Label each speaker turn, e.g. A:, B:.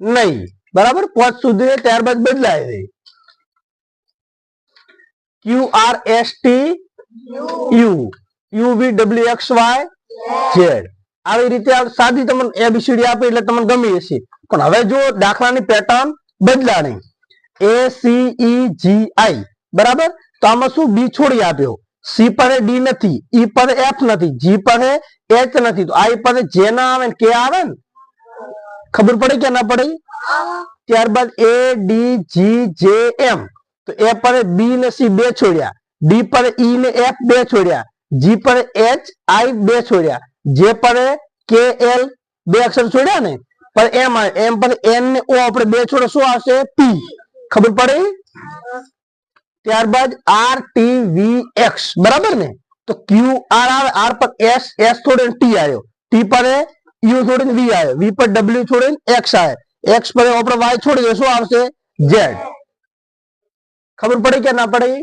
A: નહીં. બરાબર? પોચ સુધી ત્યારબાદ બદલાય છે Q R S T U U V W X Y Z આવી રીતે સાદી તમને એબીસીડી આપી એટલે તમને ગમી હશે પણ હવે જો દાખલાની પેટર્ન બદલાણી. એ સી ઈ જી આઈ બરાબર? તો આમાં શું? બી છોડી આપ્યો. સી પર ડી નથી. ઈ પર એફ નથી. જી પર એચ નથી. તો આઈ પર જે ના આવે ને કે આવે ને? ખબર પડે કે ના પડે ત્યારબાદ એ ડી જી જે એમ તો એ પર બી ને સી બે છોડ્યા ડી પર ઈ ને એફ બે છોડ્યા જી પર એચ આઈ બે છોડ્યા જે પર કે એલ બે અક્ષર છોડ્યા ને પર એમ આવે એમ પર એન ને ઓ આપણે બે છોડે શું આવશે પી ખબર પડે ત્યારબાદ આર ટી વી એક્સ બરાબર ને તો ક્યુ આર આવે આર પર એસ એસ છોડે ટી આવ્યો ટી પર યુ છોડીને વી આવ્યો વી પર ડબલ્યુ છોડીને એક્સ આવે એક્સ પર આપણે વાય છોડીએ શું આવશે ઝેડ ખબર પડી કે ના પડી